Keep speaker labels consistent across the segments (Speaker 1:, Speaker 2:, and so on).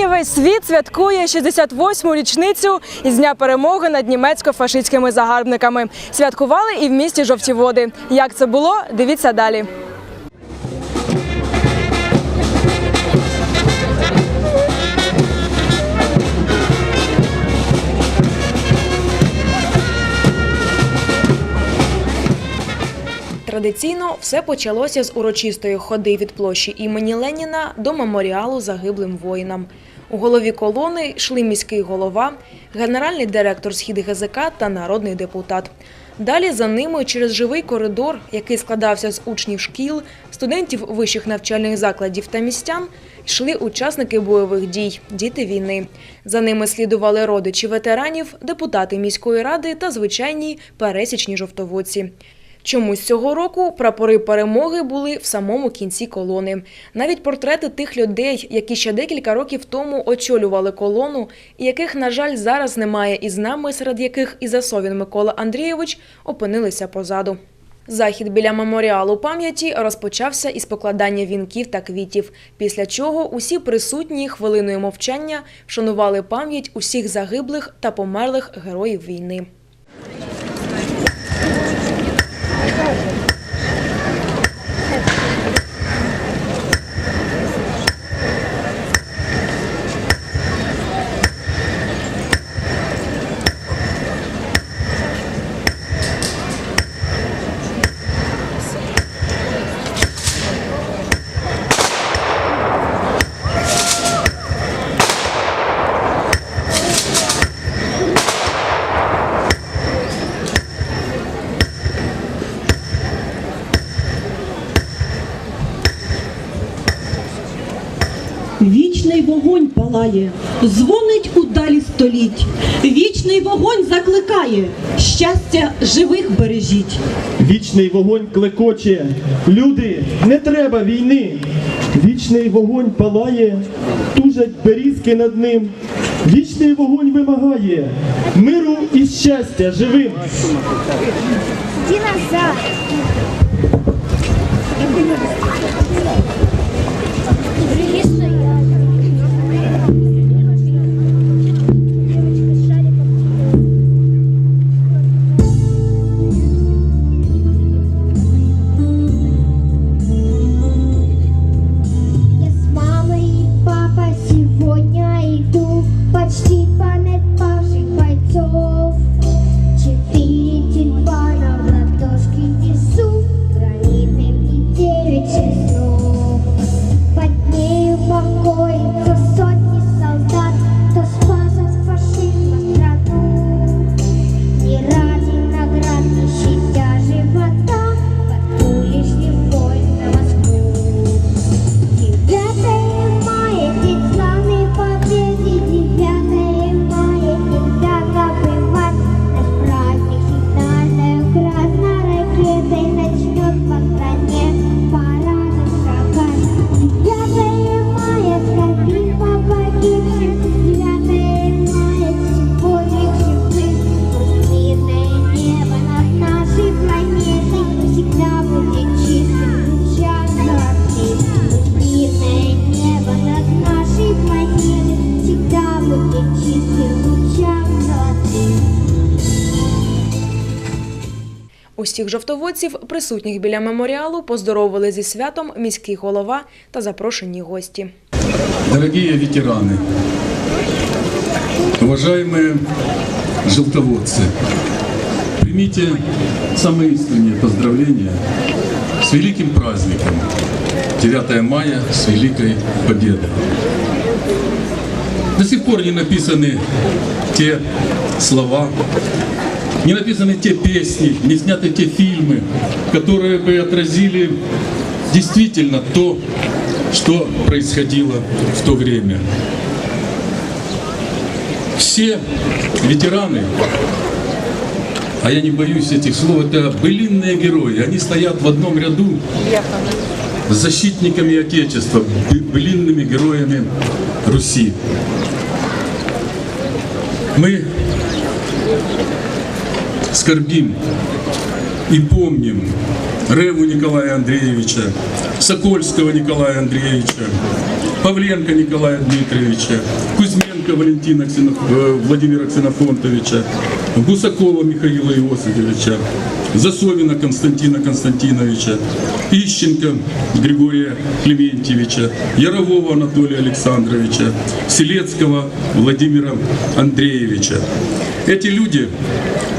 Speaker 1: Сьогодні весь світ святкує 68-му річницю із дня перемоги над німецько-фашистськими загарбниками. Святкували і в місті Жовті Води. Як це було? Дивіться далі. Традиційно все почалося з урочистої ходи від площі імені Леніна до меморіалу загиблим воїнам. У голові колони йшли міський голова, генеральний директор схід ГЗК та народний депутат. Далі за ними через живий коридор, який складався з учнів шкіл, студентів вищих навчальних закладів та містян, йшли учасники бойових дій, діти війни. За ними слідували родичі ветеранів, депутати міської ради та звичайні пересічні жовтоводці. Чомусь цього року прапори перемоги були в самому кінці колони. Навіть портрети тих людей, які ще декілька років тому очолювали колону, і яких, на жаль, зараз немає із нами, серед яких і Засовін Микола Андрійович опинилися позаду. Захід біля меморіалу пам'яті розпочався із покладання вінків та квітів, після чого усі присутні хвилиною мовчання вшанували пам'ять усіх загиблих та померлих героїв війни.
Speaker 2: Вічний вогонь дзвонить у далі століть. Вічний вогонь закликає, щастя живих бережіть.
Speaker 3: Вічний вогонь клекоче, люди, не треба війни. Вічний вогонь палає, тужать берізки над ним. Вічний вогонь вимагає миру і щастя живим.
Speaker 4: Динозавр. Прилично Jesus.
Speaker 1: Усіх жовтоводців, присутніх біля меморіалу, поздоровили зі святом міський голова та запрошені гості.
Speaker 5: Дорогие ветераны, уважаемые желтоводцы, примите самые искренние поздравления с великим праздником 9 мая, с Великой Победой. До сих пор не написаны те слова, не написаны те песни, не сняты те фильмы, которые бы отразили действительно то, что происходило в то время. Все ветераны, а я не боюсь этих слов, это былинные герои. Они стоят в одном ряду с защитниками Отечества, бы- былинными героями Руси. Мы скорбим и помним Реву Николая Андреевича, Сокольского Николая Андреевича, Павленко Николая Дмитриевича, Кузьменко Валентина Ксеноф- э, Владимира Ксенофонтовича, Гусакова Михаила Иосифовича, Засовина Константина Константиновича, Ищенко Григория Клементьевича, Ярового Анатолия Александровича, Селецкого Владимира Андреевича. Эти люди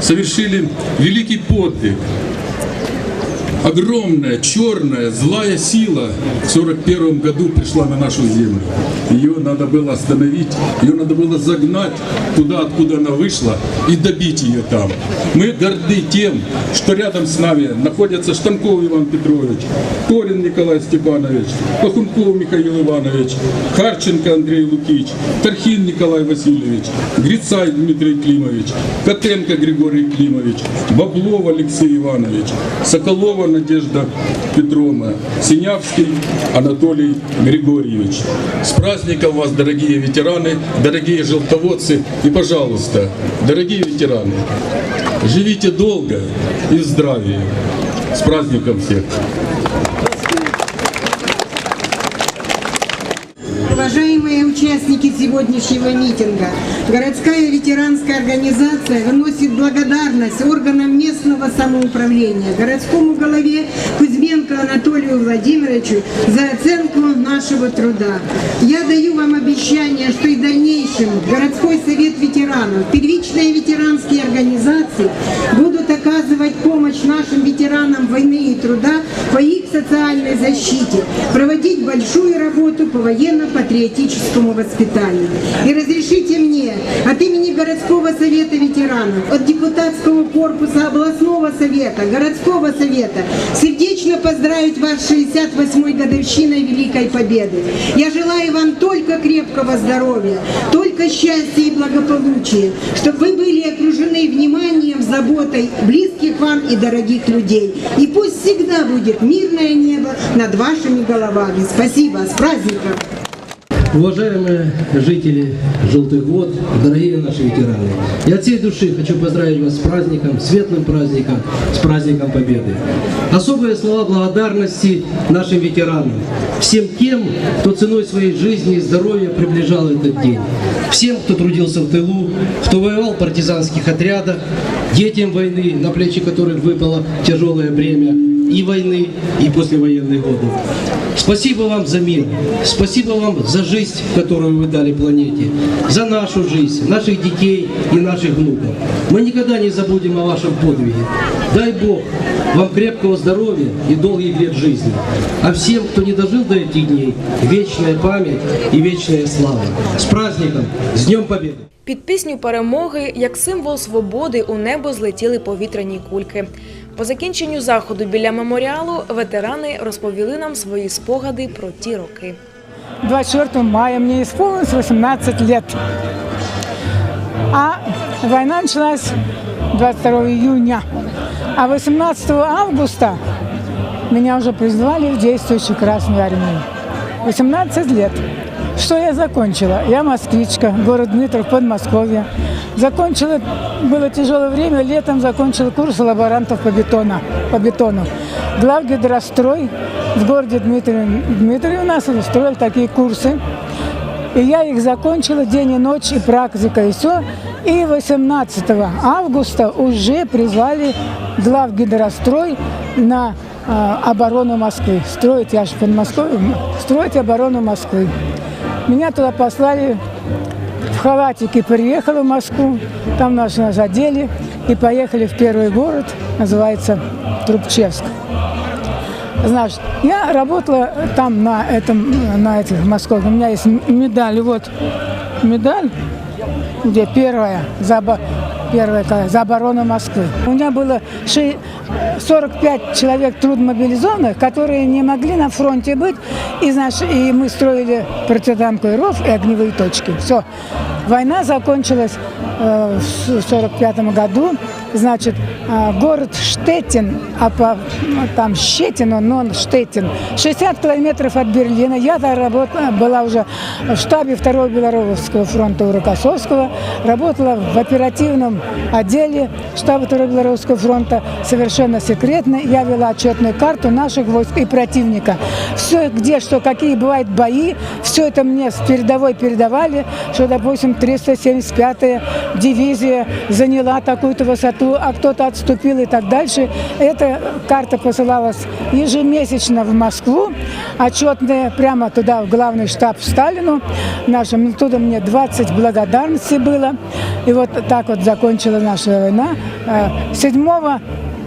Speaker 5: совершили великий подвиг, огромная, черная, злая сила в 41 году пришла на нашу землю. Ее надо было остановить, ее надо было загнать туда, откуда она вышла, и добить ее там. Мы горды тем, что рядом с нами находятся Штанков Иван Петрович, Корин Николай Степанович, Пахунков Михаил Иванович, Харченко Андрей Лукич, Тархин Николай Васильевич, Грицай Дмитрий Климович, Котенко Григорий Климович, Баблов Алексей Иванович, Соколова Надежда Петровна, Синявский Анатолий Григорьевич. С праздником вас, дорогие ветераны, дорогие желтоводцы и, пожалуйста, дорогие ветераны, живите долго и в здравии. С праздником всех!
Speaker 6: Уважаемые участники сегодняшнего митинга, городская ветеранская организация выносит благодарность органам местного самоуправления, городскому голове Кузьменко Анатолию Владимировичу за оценку нашего труда. Я даю вам обещание, что и в дальнейшем городской совет ветеранов, первичные ветеранские организации будут оказывать помощь нашим ветеранам войны и труда по их социальной защите, проводить большую работу по военно-патриотическому воспитанию. И разрешите мне от имени городского совета ветеранов, от депутатского корпуса областного совета, городского совета сердечно поздравить вас с 68-й годовщиной Великой Победы. Я желаю вам только крепкого здоровья, только счастья и благополучия, чтобы вы были окружены вниманием, заботой близких вам и дорогих людей. И пусть всегда будет мирное небо над вашими головами. Спасибо, с праздником!
Speaker 7: Уважаемые жители Желтых Вод, дорогие наши ветераны, я от всей души хочу поздравить вас с праздником, светлым праздником, с праздником Победы. Особые слова благодарности нашим ветеранам, всем тем, кто ценой своей жизни и здоровья приближал этот день, всем, кто трудился в тылу, кто воевал в партизанских отрядах, детям войны, на плечи которых выпало тяжелое бремя, и войны, и послевоенных годов. Спасибо вам за мир, спасибо вам за жизнь, которую вы дали планете, за нашу жизнь, наших детей и наших внуков. Мы никогда не забудем о вашем подвиге. Дай Бог вам крепкого здоровья и долгих лет жизни. А всем, кто не дожил до этих дней, вечная память и вечная слава. С праздником! С Днем Победы!
Speaker 1: Під пісню перемоги, як символ свободи, у небо злетіли повітряні кульки. По закінченню заходу біля меморіалу ветерани розповіли нам свої спогади про ті роки.
Speaker 8: 24 мая мне исполнилось 18 лет. А война началась 22 июня. А 18 августа меня уже призвали в действующую Красную Армию. 18 лет. Что я закончила? Я москвичка, город Дмитров, Подмосковье. Закончила, было тяжелое время, летом закончила курс лаборантов по, бетону, по бетону. Главгидрострой в городе Дмитрий, Дмитрий у нас устроил такие курсы. И я их закончила день и ночь, и практика, и все. И 18 августа уже призвали главгидрострой на э, оборону Москвы. Строить, я же в Подмосковье, строить оборону Москвы. Меня туда послали в халатике, приехала в Москву, там нас, нас и поехали в первый город, называется Трубчевск. Значит, я работала там на этом, на этих московских. У меня есть медаль, вот медаль, где первая за, какая, за оборону Москвы. У меня было ши- 45 человек трудмобилизованных, которые не могли на фронте быть. И, значит, и мы строили противотанковый ров и огневые точки. Все. Война закончилась э, в 45 году. Значит, а, город Штеттин, а по ну, там Щетину, но он Штеттин, 60 километров от Берлина. Я там работала, была уже в штабе 2 Белорусского фронта у Рокоссовского, работала в оперативном отделе штаба 2 Белорусского фронта, совершенно секретно. Я вела отчетную карту наших войск и противника. Все, где что, какие бывают бои, все это мне с передовой передавали, что, допустим, 375-я дивизия заняла такую-то высоту, а кто-то отступил и так дальше. Эта карта посылалась ежемесячно в Москву, отчетная прямо туда, в главный штаб Сталину нашим. Туда мне 20 благодарностей было. И вот так вот закончила наша война. Э, 7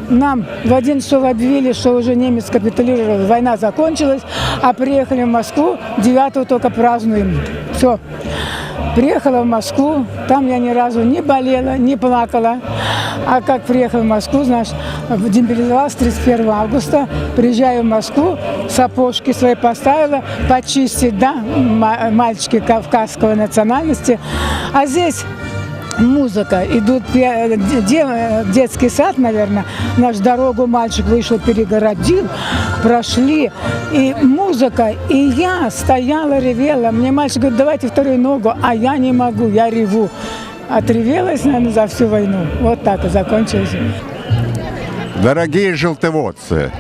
Speaker 8: нам в 11 часов объявили, что уже немец капитулировал, война закончилась, а приехали в Москву, 9 только празднуем. Все. Приехала в Москву, там я ни разу не болела, не плакала. А как приехала в Москву, значит, демобилизовалась 31 августа, приезжаю в Москву, сапожки свои поставила, почистить, да, ма- мальчики кавказского национальности. А здесь музыка, идут детский сад, наверное, наш дорогу мальчик вышел, перегородил, прошли, и музыка, и я стояла, ревела, мне мальчик говорит, давайте вторую ногу, а я не могу, я реву. Отревелась, наверное, за всю войну. Вот так и закончилось.
Speaker 9: Дорогие желтоводцы,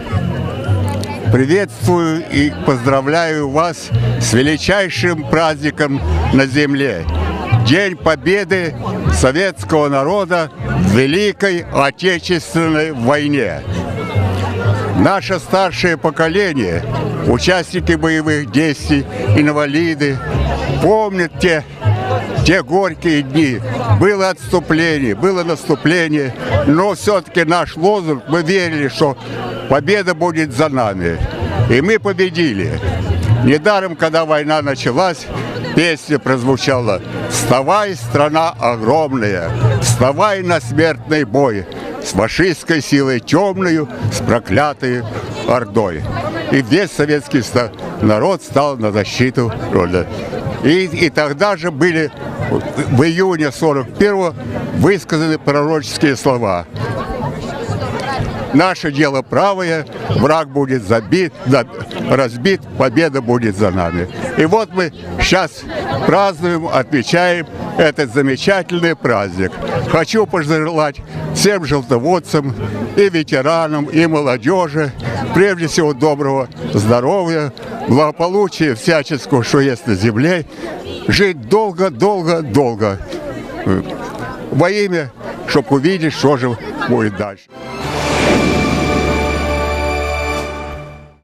Speaker 9: приветствую и поздравляю вас с величайшим праздником на земле. День Победы советского народа в Великой Отечественной войне. Наше старшее поколение, участники боевых действий, инвалиды, помнят те, те горькие дни. Было отступление, было наступление, но все-таки наш лозунг, мы верили, что победа будет за нами. И мы победили. Недаром, когда война началась, песня прозвучала «Вставай, страна огромная, вставай на смертный бой, с фашистской силой темную, с проклятой ордой». И весь советский народ стал на защиту рода. И, и тогда же были в июне 41 высказаны пророческие слова. Наше дело правое, враг будет забит, за- разбит, победа будет за нами. И вот мы сейчас празднуем, отмечаем этот замечательный праздник. Хочу пожелать всем желтоводцам и ветеранам, и молодежи, прежде всего доброго здоровья, благополучия всяческого, что есть на земле, жить долго-долго-долго во имя, чтобы увидеть, что же будет дальше.